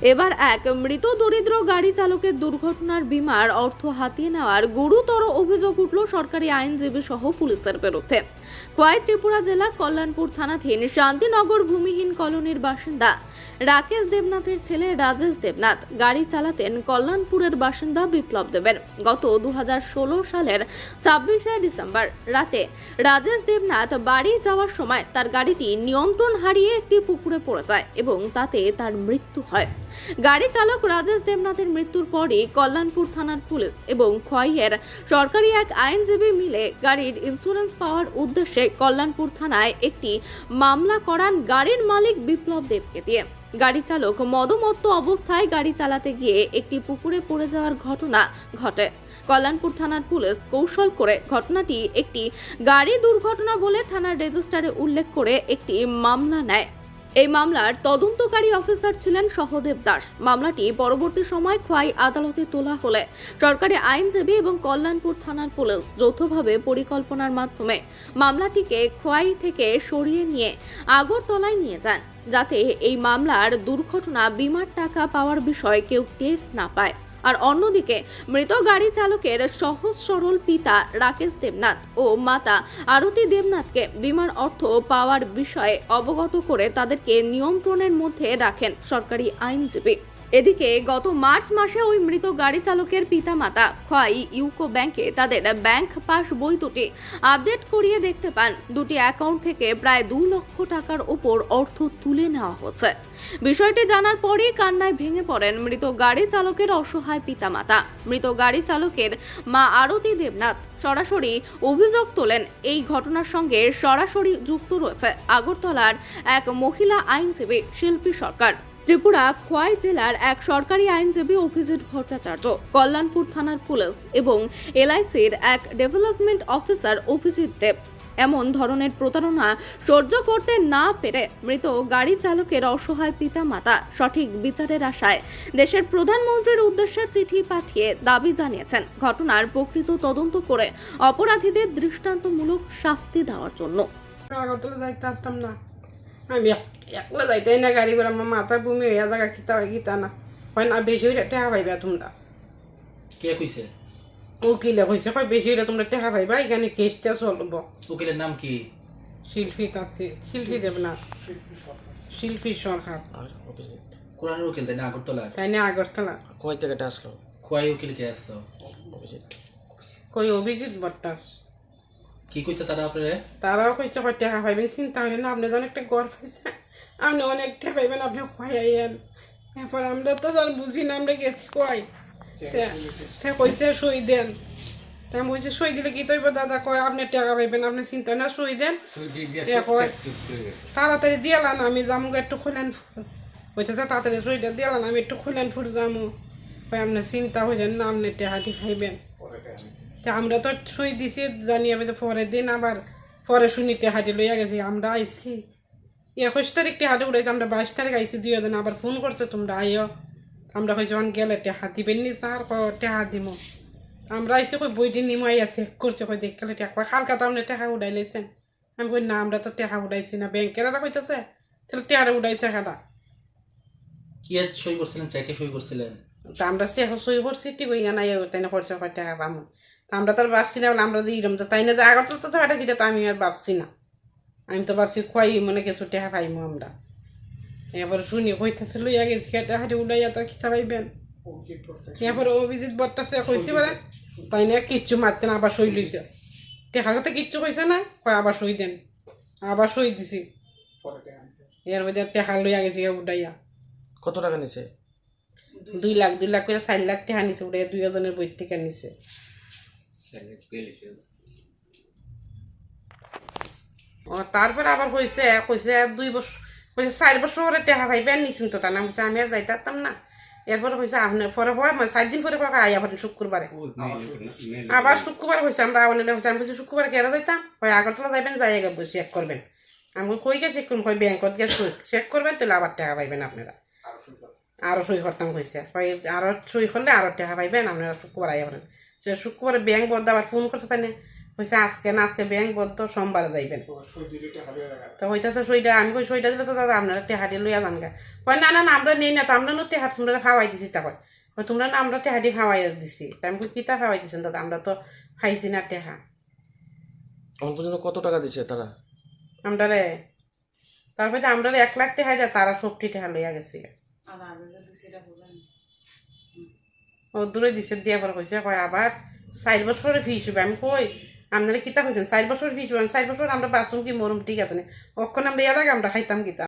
এবার এক মৃত দরিদ্র গাড়ি চালকের দুর্ঘটনার বিমার অর্থ হাতিয়ে নেওয়ার গুরুতর অভিযোগ উঠল সরকারি আইনজীবী সহ পুলিশের বিরুদ্ধে। কোয়াই ত্রিপুরা জেলা কল্যাণপুর থানাধীন শান্তিনগর ভূমিহীন কলোনির বাসিন্দা রাকেশ দেবনাথের ছেলে রাজেশ দেবনাথ গাড়ি চালাতেন কল্যাণপুরের বাসিন্দা বিপ্লব দেবের। গত দুহাজার ষোলো সালের ছাব্বিশে ডিসেম্বর রাতে রাজেশ দেবনাথ বাড়ি যাওয়ার সময় তার গাড়িটি নিয়ন্ত্রণ হারিয়ে একটি পুকুরে পড়ে যায় এবং তাতে তার মৃত্যু হয়। গাড়ি চালক রাজেশ দেবনাথের মৃত্যুর পরই কল্যাণপুর থানার পুলিশ এবং খোয়াইয়ের সরকারি এক আইনজীবী মিলে গাড়ির ইন্স্যুরেন্স পাওয়ার উদ্দেশ্যে কল্যাণপুর থানায় একটি মামলা করান গাড়ির মালিক বিপ্লব দেবকে দিয়ে। গাড়ি চালক মদমত্ত অবস্থায় গাড়ি চালাতে গিয়ে একটি পুকুরে পড়ে যাওয়ার ঘটনা ঘটে। কল্যাণপুর থানার পুলিশ কৌশল করে ঘটনাটি একটি গাড়ি দুর্ঘটনা বলে থানার রেজিস্টারে উল্লেখ করে একটি মামলা নেয়। এই মামলার তদন্তকারী অফিসার ছিলেন সহদেব দাস। মামলাটি পরবর্তী সময় খোয়াই আদালতে তোলা হলে সরকারি আইনজীবী এবং কল্যাণপুর থানার পুলিশ যৌথভাবে পরিকল্পনার মাধ্যমে মামলাটিকে খোয়াই থেকে সরিয়ে নিয়ে আগরতলায় নিয়ে যান, যাতে এই মামলার দুর্ঘটনা, বিমার টাকা পাওয়ার বিষয়ে কেউ টের না পায়। আর অন্যদিকে, মৃত গাড়ি চালকের সহজ সরল পিতা রাকেশ দেবনাথ ও মাতা আরতি দেবনাথকে বিমার অর্থ পাওয়ার বিষয়ে অবগত করে তাদেরকে নিয়ন্ত্রণের মধ্যে রাখেন সরকারি আইনজীবী। এদিকে গত মার্চ মাসে ওই মৃত গাড়ি চালকের পিতামাতা খোয়াই ইউকো ব্যাংকে তাদের ব্যাংক পাস বই দুটি আপডেট করিয়ে দেখতে পান। দুটি অ্যাকাউন্ট থেকে প্রায় দু লক্ষ টাকার ওপর অর্থ তুলে নেওয়া হচ্ছে। বিষয়টি জানার পরেই কান্নায় ভেঙে পড়েন মৃত গাড়ি চালকের অসহায় পিতামাতা। মৃত গাড়ি চালকের মা আরতি দেবনাথ সরাসরি অভিযোগ তোলেন, এই ঘটনার সঙ্গে সরাসরি যুক্ত রয়েছে আগরতলার এক মহিলা আইনজীবী শিল্পী সরকার। ত্রিপুরা খোয়াই জেলার এক সরকারি আইনজীবী অভিজিৎ ভট্টাচার্য, কল্যাণপুর থানার পুলিশ এবং এলআইসির এক ডেভেলপমেন্ট অফিসার অভিজিৎ দেব। এমন ধরনের প্রতারণা সহ্য করতে না পেরে মৃত গাড়ি চালকের অসহায় পিতা মাতা সঠিক বিচারের আশায় দেশের প্রধানমন্ত্রীর উদ্দেশ্যে চিঠি পাঠিয়ে দাবি জানিয়েছেন। ঘটনার প্রকৃত তদন্ত করে অপরাধীদের দৃষ্টান্তমূলক শাস্তি দেওয়ার জন্য। না। আমি এক- একলা যাইতে না গাড়ি করে আমার মাথা বমি হইয়া জায়গা খিতা হয় গীতা না হয় না বেশি হইলে টেহা পাইবা তোমরা কে কইছে উকিলে কইছে কয় বেশি হইলে তোমরা টেহা পাইবা এখানে কেসটা চলব উকিলের নাম কি শিল্পী তাতে শিল্পী দেব না শিল্পী সরকার কোরআনের উকিল তাই না আগরতলার তাই না আগরতলা কই থেকে আসলো খোয়াই উকিল কে আসলো অভিজিৎ কই অভিজিৎ ভট্টাস কি কইছে তারা আপনারে? তারাও কইছে কয় টেহা পাইবেন চিন্তা হইলে না আপনি তো অনেকটা গর্ব হয়েছে আপনি অনেক টেহা পাইবেন আপনি কয় এরপর আমরা তো আর বুঝি না আমরা গেছি কয়? তে কইছে সই দেন। তা বলছি সই দিলে কি তৈব দাদা কয় আপনি টাকা পাইবেন আপনি চিন্তা না সই দেন। তাড়াতাড়ি দিয়ালান আমি যামু একটু খুলেন বলছে যে তাড়াতাড়ি সইটা দিয়ালান আমি একটু খুলেন ফুট যামু। আপনি চিন্তা হইলেন না আপনি টেহাটি খাইবেন। তা আমরা তো সই দিছি, জানি আমি তো পরের দিন আবার পরে শুনি টেহাটি লইয়া গেছি, আমরা আইছি। একুশ তারিখ টেহাটি উড়াইছি আমরা বাইশ তারিখ আইছি, দুই জন আবার ফোন করছে, তোমরা আইও আমরা কইছি, অন গেলে টেহা দিবেন নি স্যার? ক টেহা দিমো। আমরা আইসি কই, বই দিন নিমো। আইয়া চেক করছে, কই দেখলে টেহা। কয় কালকা তো টেহা উড়াই লাইছেন। আমি কই, না, আমরা তো টেহা উড়াইছি না। ব্যাংকের কইতেছে, তাহলে টেহারে উড়াইছে কাটা কি সই করছিলেন চেকে সই করছিলেন? তা আমরা সে সই করছি ঠিক হয়ে নাই তাই না খরচা কয় টাকা পাবো তা আমরা তো আর ভাবছি না বলে আমরা যে ইরম তো তাই না যে আগরতলা তো হাটে সেটা তো আমি আর ভাবছি না। আমি তো ভাবছি খুয়াই মনে কিছু টাকা পাইমু আমরা। এবার শুনি কইতেছে লইয়া গেছি খেটে হাটে উড়াইয়া তো খিতা পাইবেন। এরপরে অভিজিৎ বট্টাছে কইছি বলে তাই না কিচ্ছু মারতে না আবার সই লইছে। টেকার কথা কিচ্ছু কইছে না কয় আবার সই দেন আবার সই দিছি। এর মধ্যে টেকা লইয়া গেছি উড়াইয়া। কত টাকা নিছে? দুই লাখ দুই লাখ করে চার লাখ টাকা নিছে ওটা দুই জনের বই থেকে নিছে ও তারপরে আবার কইছে কইছে দুই বছর কইছে চার বছর পরে টাকা পাইবেন নিছেন তো তা না আমি আর যাইতে পারতাম না। এরপরে কইছে আপনি পরে পরে মানে চার দিন পরে আইয়া পারেন শুক্রবারে। আবার শুক্রবার কইছে আমরা নিলে কইছে আমি কইছি শুক্রবারে কেরা যাইতাম? কই আগরতলা যাইবেন যাই আগে চেক করবেন। আমি কই গে চেক করুন কই ব্যাংকত গিয়ে চেক করবেন তাহলে আবার টাকা পাইবেন আপনারা। আরও সই করতাম কইছে। কই আরও সই করলে আরও টাকা পাইবেন আপনারা শুক্রবার আইয়া পারেন সে শুক্রবারে ব্যাংক বন্ধ আবার ফোন করছে তাই কইছে আজকে না আজকে ব্যাংক বলতো সোমবারে যাইবেন। তো হইতাছে সইটা আমি কই সইটা দিলে তো দাদা আপনারা টেহাটি লইয়া যান গা। কয় না না না আমরা নেই না তো আমরা নো টেহা তোমরা খাওয়াই দিছি তা কয়। তোমরা না আমরা টেহাটি খাওয়াই দিছি। তাই আমি কই কিতা খাওয়াই দিছেন দাদা? আমরা তো খাইছি না টেহা পর্যন্ত কত টাকা দিছে তারা? আমরা রে তারপরে আমরা এক লাখ টেহা দেয় তারা সবটি টেহা লইয়া গেছে ও, দূরে দিছে দিয়া পরে কইছে, কয় আবার চার বছরের ফি হিসেবে। আমি কই, আপনারা কিতা কইছেন? চার বছর ফি হিসেবে, চার বছর আমরা বাসুম কি মরুম, ঠিক আছে না? অক্ষণ আমরা ইয়ার আগে আমরা খাইতাম কিতা?